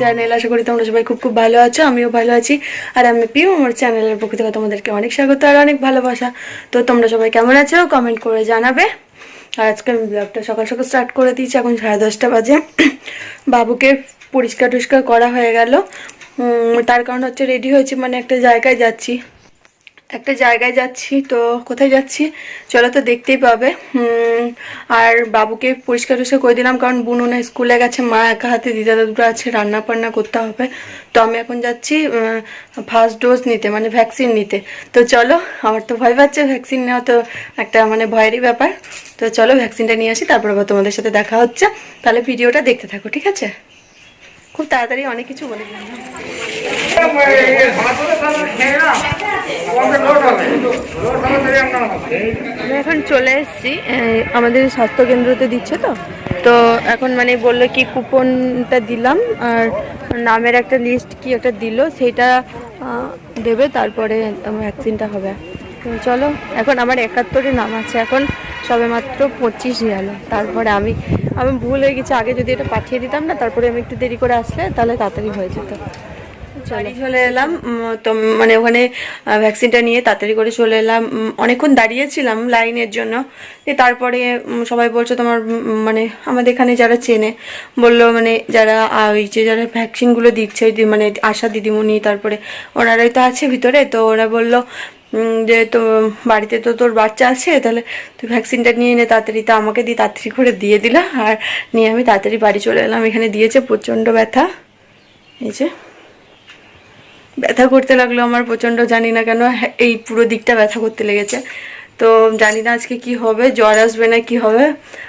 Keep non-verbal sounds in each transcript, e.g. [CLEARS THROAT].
Channel আশা করি তোমরা সবাই খুব খুব ভালো আছো, আমিও ভালো আছি। আর আমি পিউ আমার চ্যানেলের পক্ষ থেকে তোমাদেরকে অনেক স্বাগত আর অনেক ভালোবাসা। তো তোমরা সবাই কেমন আছো? কমেন্ট করে জানাবে। আর আজকে আমি ব্লগটা সকাল সকাল স্টার্ট করে দিয়েছি, এখন সাড়ে দশটা বাজে। বাবুকে পরিষ্কার টরিষ্কার করা হয়ে গেল। তার কারণ হচ্ছে রেডি হয়েছি মানে একটা জায়গায় যাচ্ছি। একটা জায়গায় যাচ্ছি, তো কোথায় যাচ্ছি? চলো তো দেখতেই পাবে। আর বাবুকে পরিষ্কার টরিষ্কার করে দিলাম, কারণ বুনুনা স্কুলে গেছে, মা একা হাতে, দিদা দুটো আছে, রান্না বান্না করতে হবে। তো আমি এখন যাচ্ছি ফার্স্ট ডোজ নিতে মানে ভ্যাকসিন নিতে। তো চলো, আমার তো ভয় পাচ্ছে ভ্যাকসিন নেওয়া, তো একটা মানে ভয়েরই ব্যাপার। তো চলো ভ্যাকসিনটা নিয়ে আসি, তারপর আবার তোমাদের সাথে দেখা হচ্ছে। তাহলে ভিডিওটা দেখতে থাকো, ঠিক আছে? খুব তাড়াতাড়ি অনেক কিছু বলে দিলাম। এখন চলে এসেছি আমাদের স্বাস্থ্য কেন্দ্রতে দিচ্ছে তো? তো এখন মানে বলল কি কুপনটা দিলাম, আর নামের একটা লিস্ট কি একটা দিল, সেটা দেবে, তারপরে ভ্যাকসিনটা হবে। চলো, এখন আমার একাত্তরে নাম আছে, এখন সবে মাত্র পঁচিশ গেল। তারপরে আমি আমি ভুল হয়ে গেছি, আগে যদি এটা পাঠিয়ে দিতাম না, তারপরে আমি একটু দেরি করে আসলে তাহলে তাড়াতাড়ি হয়ে যেত। চলে। চলে এলাম তো মানে ওখানে ভ্যাকসিনটা নিয়ে তাড়াতাড়ি করে চলে এলাম। অনেকক্ষণ দাঁড়িয়েছিলাম লাইনের জন্য। তারপরে সবাই বলছে তোমার মানে আমাদের এখানে যারা চেনে, বলল মানে যারা ওই যে যারা ভ্যাকসিনগুলো দিচ্ছে মানে আশা দিদিমণি, তারপরে ওনারাই তো আছে ভিতরে, তো ওরা বলল যে তো বাড়িতে তো তোর বাচ্চা আছে, তাহলে তুই ভ্যাকসিনটা নিয়ে নে, তাড়াতাড়ি তো আমাকে দিয়ে তাড়াতাড়ি করে দিয়ে দিলা। আর নিয়ে আমি তাড়াতাড়ি বাড়ি চলে এলাম। এখানে দিয়েছে প্রচণ্ড ব্যথা। এই যে। ব্যথা করতে লাগল আমার প্রচণ্ড জানি না কেন হ্যাঁ, এই পুরো দিকটা ব্যথা করতে লেগেছে। তো জানি না আজকে কি হবে জ্বর আসবে না কি হবে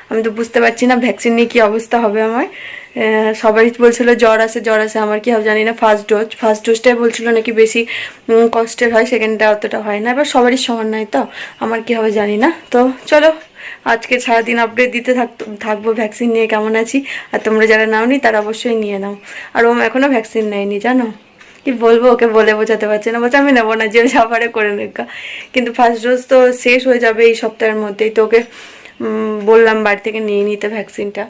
আমি তো বুঝতে পারছি না ভ্যাকসিন নিয়ে কি অবস্থা হবে আমার। সবাই বলছিল জ্বর আসে জ্বর আসে আমার কি হবে জানি না ফার্স্ট ডোজ ফার্স্ট ডোজটাই বলছিল নাকি বেশি কষ্টের হয় সেকেন্ডটা অতটা হয় না এবার সবারই সমান নয় তো আমার কি হবে জানি না। তো চলো আজকে সারাদিন আপডেট দিতে থাকতো থাকব ভ্যাকসিন নিয়ে কেমন আছি আর তোমরা যারা নাওনি তারা অবশ্যই নিয়ে নাও। আর ও এখনও ভ্যাকসিন নেয়নি জানো? কি বলব, ওকে বলে বোঝাতে পারছি না। বলছে, আমি নেব না, যে সাফারে করে নেগা কিন্তু ফার্স্ট ডোজ তো শেষ হয়ে যাবে এই সপ্তাহের মধ্যেই। তো ওকে বললাম বাড়ি থেকে নিয়ে নিতে ভ্যাকসিনটা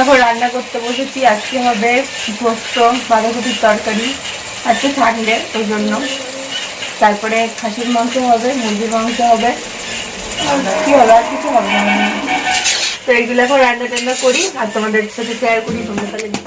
এখন রান্না করতে বসেছি। আজকে হবে পোস্ত, বাঁধাকপির তরকারি, আজকে সানডে ওই জন্য। তারপরে খাসির মাংস হবে, মুরগির মাংস হবে। কি হবে? আর কিছু হবে না। তো এইগুলো এখন রান্না টান্না করি আর তোমাদের সাথে শেয়ার করি তোমরা তাহলে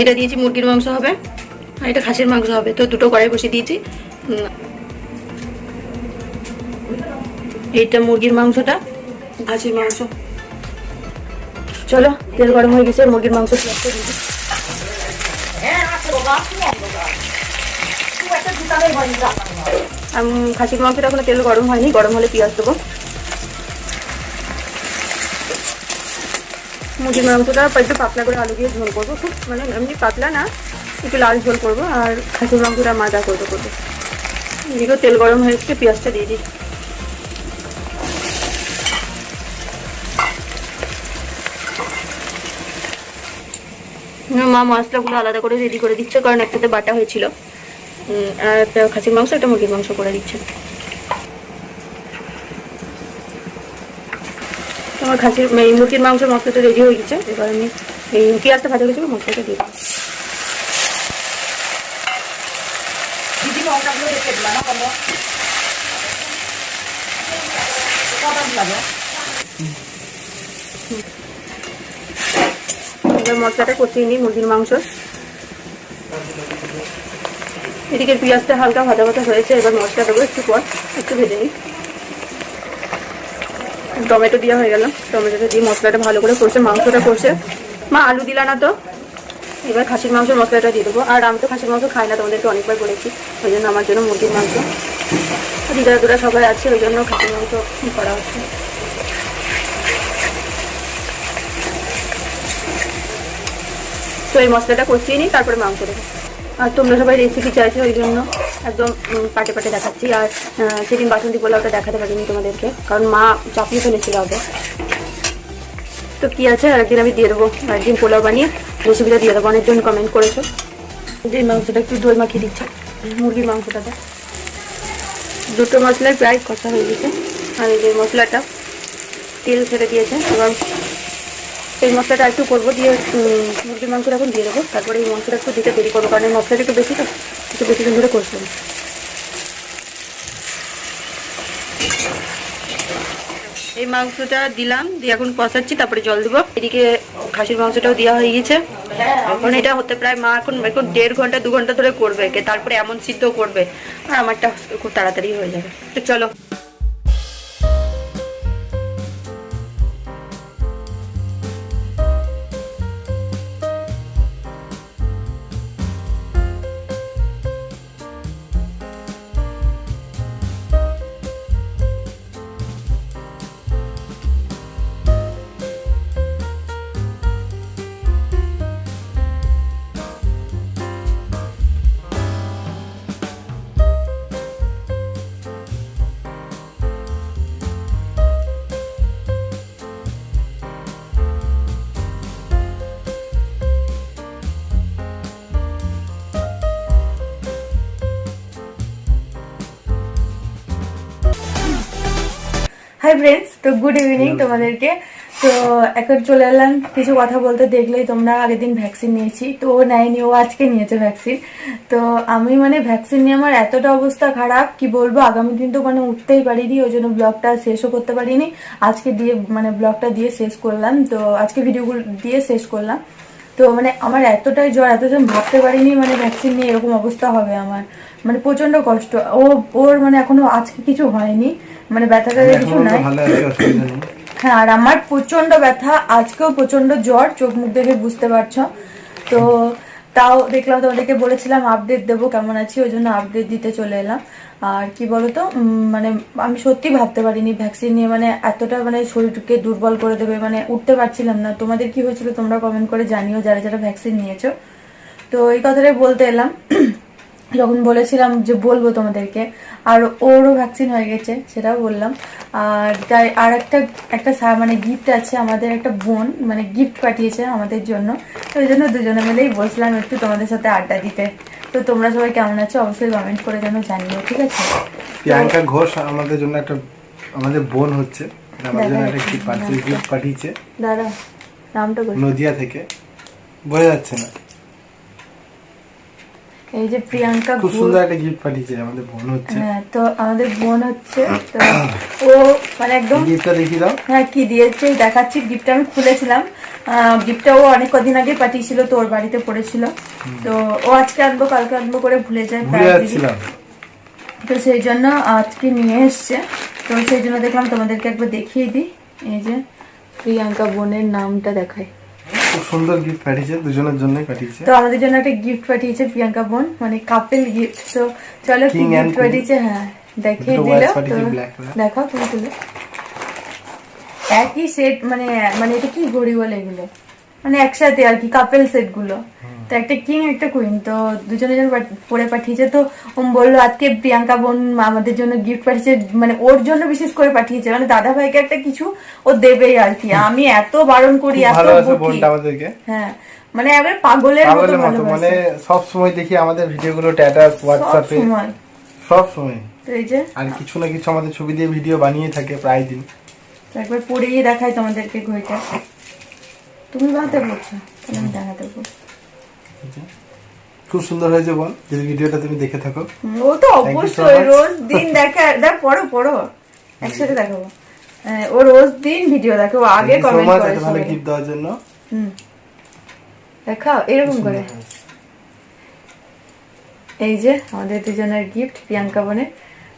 এটা দিয়েছি, মুরগির মাংস হবে। আর এটা খাসির মাংস হবে। তো দুটো কড়াই বসিয়ে দিয়েছি। এইটা মুরগির মাংসটা, খাসির মাংস। চলো, তেল গরম হয়ে গেছে, মুরগির মাংস খাসির মাংসটা এখনও তেল গরম হয়নি, গরম হলে পেঁয়াজ দেবো। মুরগির মাংসটা একটু পাতলা করে আলু দিয়ে ঝোল মানে এমনি পাতলা না, একটু লাল ঝোল আর খাসির মাংসটা মাজা করব তেল গরম হয়ে দিয়ে মা আলাদা করে রেডি করে দিচ্ছে, কারণ একটাতে বাটা হয়েছিল। আর একটা খাসির মাংস, একটা মুরগির মাংস করে দিচ্ছে। আমার খাসির এই মুরগির মাংসের মশলাটা রেডি হয়ে গেছে। এবার আমি এই পেঁয়াজটা ভাজা গেছে মশলাটা দিয়ে এবার মশলাটা কষিয়ে নিই মুরগির মাংস এদিকে পেঁয়াজটা হালকা ভাজা ভাজা হয়েছে, এবার মশলা দেবো একটু পর একটু ভেজে নিই। টমেটো দেওয়া হয়ে গেল। টমেটোটা দিয়ে মশলাটা ভালো করে কষে, মাংসটা কষে। মা, আলু দিলা না তো? এবার খাসির মাংসের মশলাটা দিয়ে দেবো। আর আমি তো খাসির মাংস খাই না, তোমাদেরকে অনেকবার বলেছি। ওই জন্য আমার জন্য মুরগির মাংস। দিদা দুরা সবাই আছে, ওই জন্য খাসির মাংস করা হচ্ছে? তো এই মশলাটা কষিয়ে নিই, তারপরে মাংস দেবো। আর তোমরা সবাই রেসিপি চাইছো ওই জন্য। একদম পাটে পাটে দেখাচ্ছি। আর সেদিন বাসন্তী পোলাওটা দেখাতে পারিনি তোমাদেরকে, কারণ মা চাপিয়ে ফেলেছিল আগে। তো কি আছে? একদিন আমি দিয়ে দেবো। একদিন পোলাও বানিয়ে রেসিপিটা দিয়ে দেবো। অনেকজন কমেন্ট করেছ। যে মাংসটা একটু দই মাখিয়ে দিচ্ছে। মুরগির মাংসটাতে দুটো মশলায় প্রায় কষা হয়ে গেছে। আর এই যে মশলাটা, তেল ছেড়ে দিয়েছে। এবার এই মশলাটা একটু করব, দিয়ে মুরগির মাংসটা এখন দিয়ে দেবো। তারপরে এই মাংসটা একটু দিতে দেরি করব, কারণ এই মশলাটা একটু বেশি তো, একটু বেশি দিন ধরে হবে এই মাংসটা দিলাম, দিয়ে এখন কষাচ্ছি, তারপরে জল দেবো। এদিকে খাসির মাংসটাও দেওয়া হয়ে গেছে এখন এটা হতে প্রায় মা এখন এখন দেড় ঘণ্টা, দু ঘণ্টা ধরে করবে তারপরে এমন সিদ্ধ করবে। আর আমারটা খুব তাড়াতাড়ি হয়ে যাবে। তো চলো। হাই ফ্রেন্ডস তো গুড ইভিনিং তোমাদেরকে। তো এখন চলে এলাম কিছু কথা বলতে। দেখলেই তোমরা আগের দিন ভ্যাকসিন নিয়েছি। তো ও নেয়নি ও আজকে নিয়েছে ভ্যাকসিন তো আমি মানে ভ্যাকসিন নিয়ে আমার এতটা অবস্থা খারাপ কি বলব? আগামী দিন তো মানে উঠতেই পারিনি ওই জন্য ব্লগটা শেষও করতে পারিনি। আজকে দিয়ে মানে ব্লগটা দিয়ে শেষ করলাম। তো আজকে ভিডিওগুলো দিয়ে শেষ করলাম। তো মানে আমার এতটাই জ্বর এতজন ভাবতে পারিনি মানে ভ্যাকসিন নিয়ে এরকম অবস্থা হবে আমার। মানে প্রচণ্ড কষ্ট। ও ওর মানে এখনও আজকে কিছু হয়নি। মানে ব্যথা ট্যাথা কিছু নেই। হ্যাঁ আর আমার প্রচণ্ড ব্যথা আজকেও প্রচণ্ড জ্বর চোখ মুখ দেখে বুঝতে পারছ। তো তাও দেখলাম, তোমাদেরকে বলেছিলাম আপডেট দেবো, কেমন আছি, ওই জন্য আপডেট দিতে চলে এলাম। আর কি বলতো মানে আমি সত্যি ভাবতে পারিনি ভ্যাকসিন নিয়ে মানে এতটা মানে শরীরকে দুর্বল করে দেবে মানে উঠতে পারছিলাম না। তোমাদের কি হয়েছিল তোমরা কমেন্ট করে জানিও, যারা যারা ভ্যাকসিন নিয়েছো। তো এই কথাটাই বলতে এলাম। যখন বলেছিলাম যে বলব তোমাদেরকে আর ওরও ভ্যাকসিন হয়ে গেছে সেটাও বললাম। আর তাই আর একটা একটা মানে গিফট আছে আমাদের একটা বোন মানে গিফট পাঠিয়েছে আমাদের জন্য। তো ওই জন্য দুজনে মিলেই বসলাম একটু তোমাদের সাথে আড্ডা দিতে। তো তোমরা সবাই কেমন আছো অবশ্যই কমেন্ট করে যেন জানিও ঠিক আছে? প্রিয়াঙ্কা ঘোষ আমাদের জন্য একটা আমাদের বোন হচ্ছে আমাদের জন্য একটা গিফট পাঠিয়েছে দাদা নামটা নদিয়া থেকে। বোঝা যাচ্ছে না। এই যে প্রিয়াঙ্কা খুব সুন্দর একটা গিফট পাঠিয়েছে আমাদের বোন হচ্ছে। হ্যাঁ তো আমাদের বোন হচ্ছে তো ও মানে একদম গিফটটা দেখিয়ে দাও। হ্যাঁ কি দিয়েছে দেখাচ্ছি গিফটটা আমি খুলেছিলাম। গিফটটা ও অনেক কদিন আগে পাঠিয়েছিল তো ওর বাড়িতে পড়েছিল। তো ও আজকে আনব কালকে আনব করে ভুলে যায় ভুলে যাচ্ছিলাম। তো সেই জন্য আজকে নিয়ে এসছে। তো সেই জন্য দেখলাম তোমাদেরকে একবার দেখিয়ে দিই। এই যে প্রিয়াঙ্কা বোনের নামটা দেখায়। খুব সুন্দর গিফট পাঠিয়েছে দুজনের জন্য পাঠিয়েছে। তো আমাদের জন্য একটা গিফট পাঠিয়েছে প্রিয়াঙ্কা বোন মানে কাপেল গিফট তো চলো কি গিফট পাঠিয়েছে হ্যাঁ দেখিয়ে দিল। তো দেখাও তুমি তুলে। একই সেট মানে মানে এটা কি ঘড়ি বলে এগুলো? মানে একসাথে আর কি কাপেল সেটগুলো। তো একটা কিং একটা কুইন তো দুজনে জন পরে পাঠিয়েছে। তো বলল আজকে প্রিয়াঙ্কা বোন আমাদের জন্য গিফট পাঠিয়েছে মানে ওর জন্য বিশেষ করে পাঠিয়েছে। মানে দাদা ভাইকে একটা কিছু ও দেবেই আর কি। আমি এত বারণ করি এত আমাদেরকে। হ্যাঁ মানে একবার পাগলের মতো মানে সব সময় দেখি আমাদের ভিডিওগুলো স্ট্যাটাস সব হোয়াটসঅ্যাপে সব সময়। তো এই যে আর কিছু না কিছু আমাদের ছবি দিয়ে ভিডিও বানিয়ে থাকে প্রায় দিন। একবার পরেই দেখাই তোমাদেরকে ঘড়িটা। তুমি আমি দেখাতে খুব সুন্দর হয়েছে বল যদি ভিডিওটা তুমি দেখে থাকো। ও তো অবশ্যই রোজ দিন দেখা দেখ পড়ো পড়ো। একসাথে দেখাবো। ও রোজ দিন ভিডিও দেখো আগে কমেন্ট করে ভালো গিফট দেওয়ার জন্য। হুম। দেখাও এরকম করে। এই যে আমাদের দুজনের গিফট প্রিয়াঙ্কা বোনের।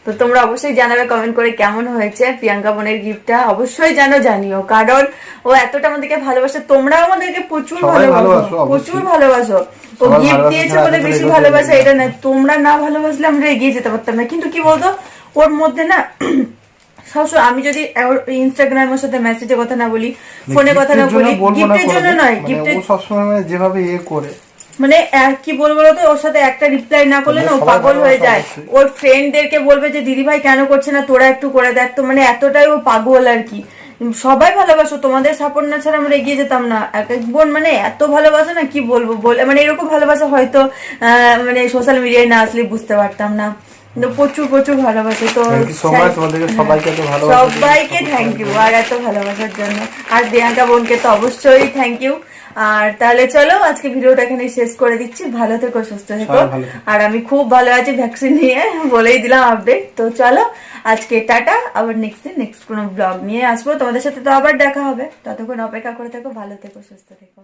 তো তোমরা অবশ্যই জানাবে কমেন্ট করে কেমন হয়েছে প্রিয়াঙ্কা বোনের গিফটটা অবশ্যই জানো জানিও কারণ ও এতটা আমাদেরকে ভালোবাসে তোমরাও আমাদেরকে প্রচুর ভালোবাসো প্রচুর ভালোবাসো। ও গিফট দিয়েছে বলে বেশি ভালোবাসা এটা না তোমরা না ভালোবাসলে আমরা এগিয়ে যেতে পারতাম না। কিন্তু কি বলতো ওর মধ্যে না [CLEARS THROAT] সবসময় আমি যদি ইনস্টাগ্রামের সাথে মেসেজে কথা না বলি ফোনে কথা না বলি গিফটের জন্য নয় মানে গিফটের ও সবসময় মানে যেভাবে ইয়ে করে মানে কি বলব বলতো ওর সাথে একটা রিপ্লাই না করলে না ও পাগল হয়ে যায়। ওর ফ্রেন্ডদেরকে বলবে যে দিদি ভাই কেন করছে না? তোরা একটু করে দেখ তো। মানে এতটাই ও পাগল আর কি। সবাই ভালোবাসো তোমাদের সাপোর্ট না ছাড়া আমরা এগিয়ে যেতাম না। এক এক বোন মানে এত ভালোবাসে না কি বলব? বলে মানে এরকম ভালোবাসা হয়তো আহ, মানে সোশ্যাল মিডিয়ায় না আসলে বুঝতে পারতাম না। প্রচুর প্রচুর ভালোবাসে। তো তোমাদেরকে। সবাইকে থ্যাংক ইউ আর এত ভালোবাসার জন্য। আর প্রিয়াঙ্কা বোনকে তো অবশ্যই থ্যাংক ইউ আর তাহলে চলো আজকে ভিডিওটা এখানে শেষ করে দিচ্ছি। ভালো থেকো সুস্থ থেকো। আর আমি খুব ভালো আছি ভ্যাকসিন নিয়ে বলেই দিলাম আপডেট তো চলো আজকে টাটা। আবার নেক্সট দিন নেক্সট কোনো ব্লগ নিয়ে আসব। তোমাদের সাথে তো আবার দেখা হবে। ততক্ষণ অপেক্ষা করে থেকো ভালো থেকো সুস্থ থেকো।